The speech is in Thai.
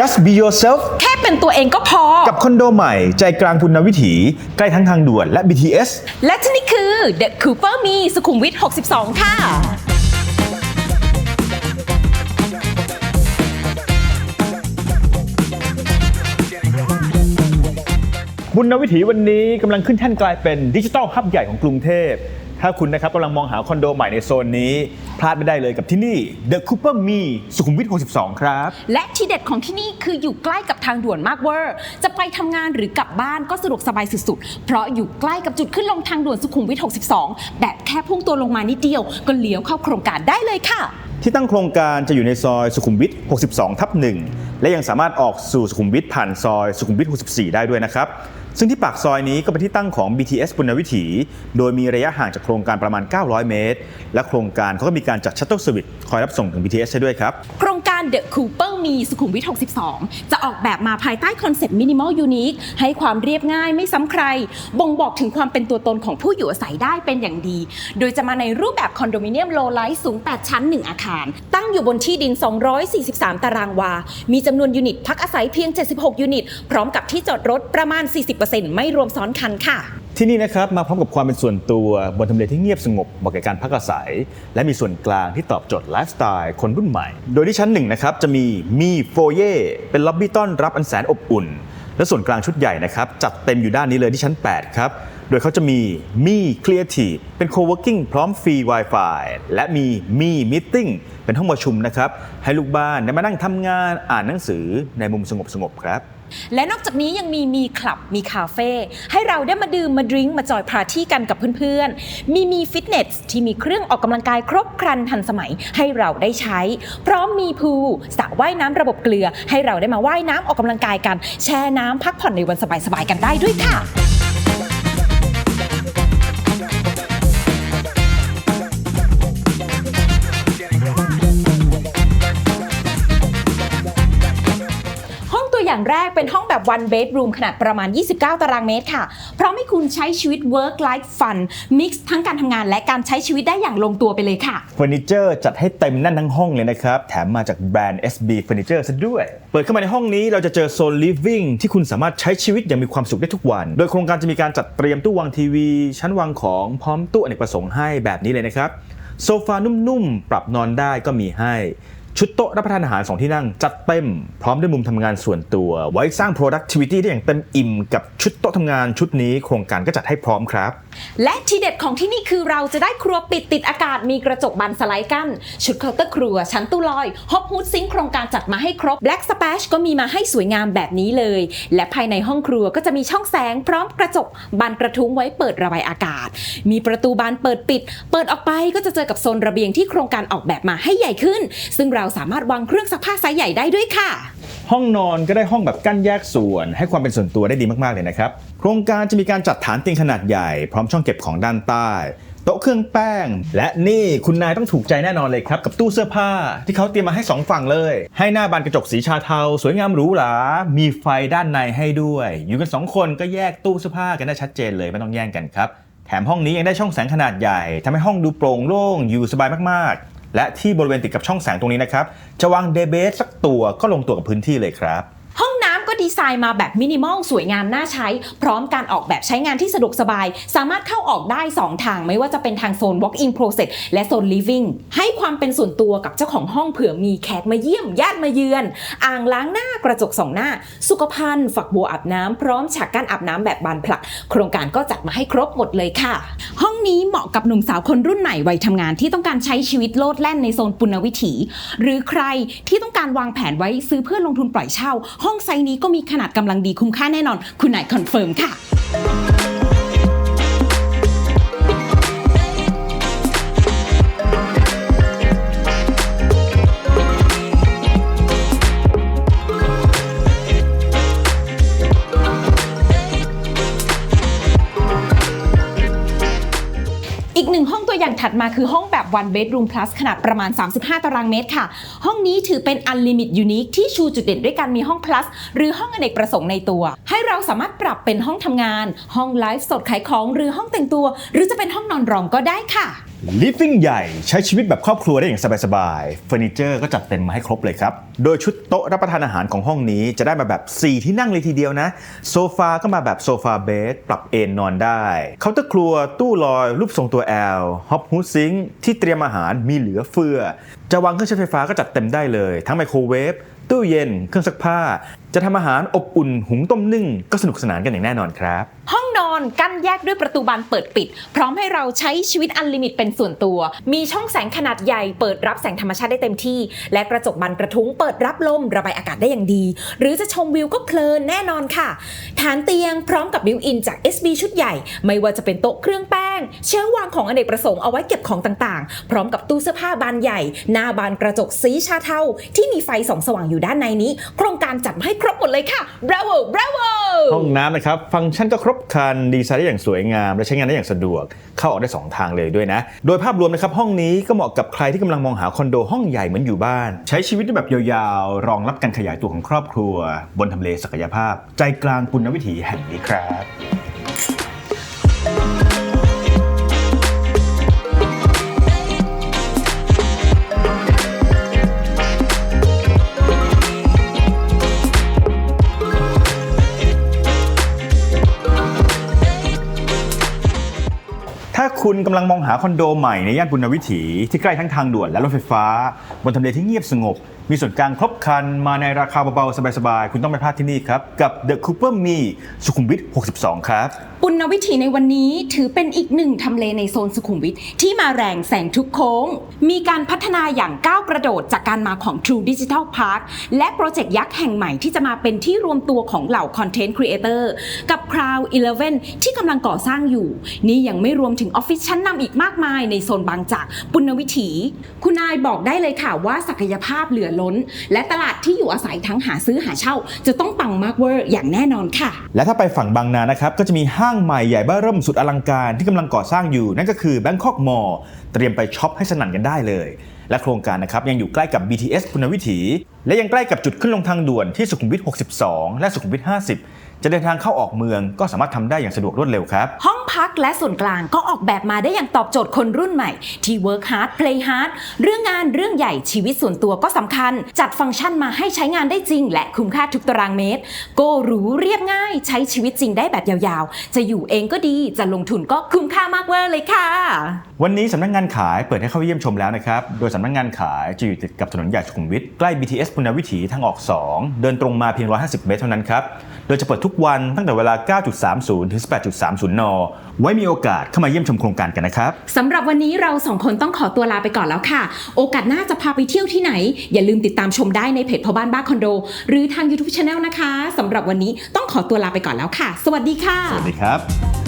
just be yourself แค่เป็นตัวเองก็พอ กับคอนโดใหม่ใจกลางพุนวิถี ใกล้ทั้งทางด่วนและ BTS และที่นี่คือ The Cooper Me สุขุมวิท 62 ค่ะ บุญวิถีวันนี้กำลังขึ้นแท่นกลายเป็นดิจิทัลฮับใหญ่ของกรุงเทพ ถ้าคุณนะครับกำลังมองหาคอนโดใหม่ในโซนนี้ พลาดไม่ได้เลยกับที่นี่ The Cooper Me สุขุมวิท 62 ครับ และที่เด็ดของที่นี่คืออยู่ใกล้กับทางด่วนมากเวอร์ จะไปทำงานหรือกลับบ้านก็สะดวกสบายสุดๆ เพราะอยู่ใกล้กับจุดขึ้นลงทางด่วนสุขุมวิท 62 แบบแค่พุ่งตัวลงมานิดเดียว ก็เลี้ยวเข้าโครงการได้เลยค่ะ ที่ตั้งโครงการจะอยู่ในซอยสุขุมวิท 62 ทับหนึ่งและยังสามารถออกสู่สุขุมวิทผ่านซอยสุขุมวิท 64 ได้ด้วยนะครับ ซึ่งที่ปากซอยนี้ก็เป็นที่ตั้งของ BTS ปุณณวิถี โดยมีระยะห่างจากโครงการประมาณ 900 เมตร และโครงการเขาก็มีการจัดชัตเตอร์สวิตคอยรับส่งถึง BTS ใช้ด้วยครับ โครง การ The Cooper Me สุขุมวิท 62 จะออกแบบมาภายใต้คอนเซปต์ Minimal Unique ให้ความเรียบง่ายไม่ซ้ำใคร บ่งบอกถึงความเป็นตัวตนของผู้อยู่อาศัยได้เป็นอย่างดี โดยจะมาในรูปแบบคอนโดมิเนียมโลไลท์สูง 8 ชั้น 1 อาคาร ตั้งอยู่บนที่ดิน 243 ตารางวา มีจำนวนยูนิตพักอาศัยเพียง 76 ยูนิต พร้อมกับที่จอดรถประมาณ 40%ไม่รวมซ้อนคันค่ะ ที่นี่นะครับมาพร้อมกับความเป็นส่วนตัวบนทำเลที่เงียบสงบเหมาะแก่การพักอาศัย และมีส่วนกลางที่ตอบโจทย์ไลฟ์สไตล์คนรุ่นใหม่ โดยที่ชั้นหนึ่งนะครับจะมีมีโฟเย่เป็นล็อบบี้ต้อนรับอันแสนอบอุ่น และส่วนกลางชุดใหญ่นะครับจัดเต็มอยู่ด้านนี้เลยที่ชั้น 8 ครับ โดยเขาจะมีมีครีเอทีฟเป็น co-working พร้อมฟรี Wi-Fi และมีมีมิทติ้งเป็นห้องประชุมนะครับให้ลูกบ้านได้มานั่งทำงานอ่านหนังสือในมุมสงบๆครับ และนอกจากนี้ยังมีมีคลับมีคาเฟ่ให้เราได้มาดื่มมาดื่มมาจอยปาร์ตี้กันกับเพื่อนๆ มีมีฟิตเนสที่มีเครื่องออกกำลังกายครบครันทันสมัยให้เราได้ใช้ พร้อมมีพูลสระว่ายน้ำระบบเกลือ ให้เราได้มาว่ายน้ำออกกำลังกายกัน แช่น้ำพักผ่อนในวันสบายๆกันได้ด้วยค่ะ อย่างแรกเป็นห้องแบบ one bedroom ขนาดประมาณ 29 ตารางเมตรค่ะ พร้อมให้คุณใช้ชีวิต work life fun mix ทั้งการทำงานและการใช้ชีวิตได้อย่างลงตัวไปเลยค่ะเฟอร์นิเจอร์จัดให้เต็มแน่นทั้งห้องเลยนะครับ แถมมาจากแบรนด์ SB Furniture ซะด้วย เปิดเข้ามาในห้องนี้เราจะเจอโซน living ที่คุณสามารถใช้ชีวิตอย่างมีความสุขได้ทุกวัน โดยโครงการจะมีการจัดเตรียมตู้วางทีวี ชั้นวางของพร้อมตู้อเนกประสงค์ให้แบบนี้เลยนะครับโซฟานุ่มๆ ปรับนอนได้ก็มีให้ ชุดโต๊ะรับประทานอาหารสองที่นั่ง จัดเต็มพร้อมด้วยมุมทำงานส่วนตัว ไว้สร้าง productivity ได้อย่างเต็มอิ่มกับชุดโต๊ะทำงานชุดนี้โครงการก็จัดให้พร้อมครับ และทีเด็ดของที่นี่คือเราจะได้ครัวปิดติดอากาศมีกระจกบานสไลด์กั้น ชุดเคาน์เตอร์ครัว ชั้นตู้ลอยฮอปฮูดซิงค์โครงการจัดมาให้ครบ Black Splash ก็มีมาให้สวยงามแบบนี้เลย และภายในห้องครัวก็จะมีช่องแสง พร้อมกระจกบานกระทุ้งไว้เปิดระบายอากาศ มีประตูบานเปิดปิด เปิดออกไปก็จะเจอกับโซนระเบียงที่โครงการออกแบบมาให้ใหญ่ขึ้น ซึ่งเราสามารถวางเครื่องซักผ้าไซส์ใหญ่ได้ด้วยค่ะ ห้องนอนก็ได้ห้องแบบกั้นแยกส่วน ให้ความเป็นส่วนตัวได้ดีมากๆเลยนะครับ โครงการจะมีการจัดฐานเตียงขนาดใหญ่ พร้อมช่องเก็บของด้านใต้ โต๊ะเครื่องแป้ง และนี่คุณนายต้องถูกใจแน่นอนเลยครับ กับตู้เสื้อผ้าที่เขาเตรียมมาให้สองฝั่งเลย ให้หน้าบานกระจกสีชาเทา สวยงามหรูหรา มีไฟด้านในให้ด้วย อยู่กันสองคนก็แยกตู้เสื้อผ้ากันได้ชัดเจนเลยไม่ต้องแย่งกันครับแถมห้องนี้ยังได้ช่องแสงขนาดใหญ่ทำให้ห้องดูโปร่งโล่งอยู่สบายมากๆ และที่บริเวณติดกับช่องแสงตรงนี้นะครับจะวางเดเบสสักตัวก็ลงตัวกับพื้นที่เลยครับ ดีไซน์มาแบบมินิมอลสวยงามน่าใช้ พร้อมการออกแบบใช้งานที่สะดวกสบาย สามารถเข้าออกได้ 2 ทาง ไม่ว่าจะเป็นทางโซน walk-in closet และโซน living ให้ความเป็นส่วนตัวกับเจ้าของห้องเผื่อมีแขกมาเยี่ยมญาติมาเยือน อ่างล้างหน้ากระจกสองหน้า สุขภัณฑ์ฝักบัวอาบน้ำพร้อมฉากกั้นอาบน้ำแบบบานผลัก โครงการก็จัดมาให้ครบหมดเลยค่ะ ห้องนี้เหมาะกับหนุ่มสาวคนรุ่นใหม่วัยทำงานที่ต้องการใช้ชีวิตโลดแล่นในโซนปุณวิถี หรือใครที่ต้องการวางแผนไว้ซื้อเพื่อลงทุนปล่อยเช่า ห้องไซนี้ก็มีขนาดกำลังดีคุ้มค่าแน่นอน คุณนายคอนเฟิร์มค่ะ หนึ่งห้องตัวอย่างถัดมาคือห้องแบบ one bedroom plus ขนาดประมาณ 35 ตารางเมตรค่ะ ห้องนี้ถือเป็น unlimited unique ที่ชูจุดเด่นด้วยการมีห้อง plus หรือห้องอเนกประสงค์ในตัว ให้เราสามารถปรับเป็นห้องทำงาน ห้องไลฟ์สดขายของหรือห้องแต่งตัว หรือจะเป็นห้องนอนรองก็ได้ค่ะ Living ใหญ่ใช้ชีวิตแบบครอบครัวได้อย่างสบายๆเฟอร์นิเจอร์ก็จัดเต็มมาให้ครบเลยครับ โดยชุดโต๊ะรับประทานอาหารของห้องนี้จะได้มาแบบ 4 ที่นั่งเลยทีเดียวนะ โซฟาก็มาแบบโซฟาเบดปรับเอนนอนได้เคาน์เตอร์ครัวตู้ลอย รูปทรงตัว L ฮอปฮูดซิงที่เตรียมอาหารมีเหลือเฟือ จะวางเครื่องใช้ไฟฟ้าก็จัดเต็มได้เลย ทั้งไมโครเวฟตู้เย็น เครื่องซักผ้า จะทำอาหารอบอุ่น หุงต้มนึ่ง ก็สนุกสนานกันอย่างแน่นอนครับห้อง นอนกั้นแยกด้วยประตูบานเปิดปิด พร้อมให้เราใช้ชีวิตอันลิมิตเป็นส่วนตัว มีช่องแสงขนาดใหญ่เปิดรับแสงธรรมชาติได้เต็มที่ และกระจกบานกระทุ้งเปิดรับลมระบายอากาศได้อย่างดี หรือจะชมวิวก็เพลินแน่นอนค่ะ ฐานเตียงพร้อมกับบิวอินจาก SB ชุดใหญ่ ไม่ว่าจะเป็นโต๊ะเครื่องแป้ง เชลฟ์วางของอเนกประสงค์เอาไว้เก็บของต่างๆ พร้อมกับตู้เสื้อผ้าบานใหญ่ หน้าบานกระจกสีชาเทาที่มีไฟส่องสว่างอยู่ด้านในนี้ โครงการจัดให้ครบหมดเลยค่ะ bravo bravo ห้องน้ำนะครับ ฟังก์ชันก็ครบครันดีไซน์ได้อย่างสวยงาม และใช้งานได้อย่างสะดวก เข้าออกได้ 2 ทางเลยด้วยนะ โดยภาพรวมนะครับห้องนี้ก็เหมาะกับใครที่กำลังมองหาคอนโดห้องใหญ่เหมือนอยู่บ้าน ใช้ชีวิตได้แบบยาวๆ รองรับการขยายตัวของครอบครัว บนทำเลศักยภาพ ใจกลางปุณณวิถีแห่งนี้ครับ กำลังมองหาคอนโดใหม่ในย่านปุณณวิถีที่ใกล้ทั้งทางด่วนและรถไฟฟ้า บนทำเลที่เงียบสงบมีส่วนกลางครบครันมาในราคาเบาๆ สบายๆ คุณต้องไม่พลาดที่นี่ครับ กับ The Cooper Me สุขุมวิท 62 ครับ ปุณณวิถีในวันนี้ถือเป็นอีกหนึ่งทำเลในโซนสุขุมวิทที่มาแรงแสงทุกโค้ง มีการพัฒนาอย่างก้าวกระโดดจากการมาของ True Digital Park และโปรเจกต์ยักษ์แห่งใหม่ที่จะมาเป็นที่รวมตัวของเหล่า Content Creator กับ Crowd 11 ที่กำลังก่อสร้างอยู่ นี่ยังไม่รวมถึงออฟฟิศชั้นนำอีกมากมายในโซนบางจากปุณณวิถี คุณนายบอกได้เลยค่ะว่าศักยภาพเหลือล้น และตลาดที่อยู่อาศัยทั้งหาซื้อหาเช่า จะต้องปังมากเวอร์อย่างแน่นอนค่ะ และถ้าไปฝั่งบางนานะครับก็จะมีห้างใหม่ใหญ่เบ้อเริ่มสุดอลังการที่กำลังก่อสร้างอยู่ นั่นก็คือ Bangkok Mall เตรียมไปช็อปให้สนั่นกันได้เลย และโครงการนะครับยังอยู่ใกล้กับ BTS คุณวิถี และยังใกล้กับจุดขึ้นลงทางด่วนที่สุขุมวิท 62 และสุขุมวิท 50 จะเดินทางเข้าออกเมืองก็สามารถทำได้อย่างสะดวกรวดเร็วครับ ห้องพักและส่วนกลางก็ออกแบบมาได้อย่างตอบโจทย์คนรุ่นใหม่ ที่ work hard play hard เรื่องงานเรื่องใหญ่ชีวิตส่วนตัวก็สำคัญ จัดฟังก์ชันมาให้ใช้งานได้จริง และคุ้มค่าทุกตารางเมตรก็หรูเรียบง่าย ใช้ชีวิตจริงได้แบบยาวๆ จะอยู่เองก็ดีจะลงทุนก็คุ้มค่ามากเวอร์เลยค่ะ วันนี้สำนักงานขายเปิดให้เข้าเยี่ยมชมแล้วนะครับโดยสำนักงานขายจะอยู่ติดกับถนนใหญ่สุขุมวิทใกล้ BTS ปุณณวิถีทางออก 2 เดินตรงมาเพียง 150 เมตรเท่านั้นครับ โดยจะเปิดทุกวันตั้งแต่เวลา 9.30 ถึง 18.30 น ไว้มีโอกาสเข้ามาเยี่ยมชมโครงการกันนะครับสำหรับวันนี้เราสองคนต้องขอตัวลาไปก่อนแล้วค่ะ โอกาสหน้าจะพาไปเที่ยวที่ไหน อย่าลืมติดตามชมได้ในเพจพ่อบ้านบ้าคอนโด หรือทาง YouTube Channel นะคะสำหรับวันนี้ต้องขอตัวลาไปก่อนแล้วค่ะ สวัสดีค่ะ สวัสดีครับ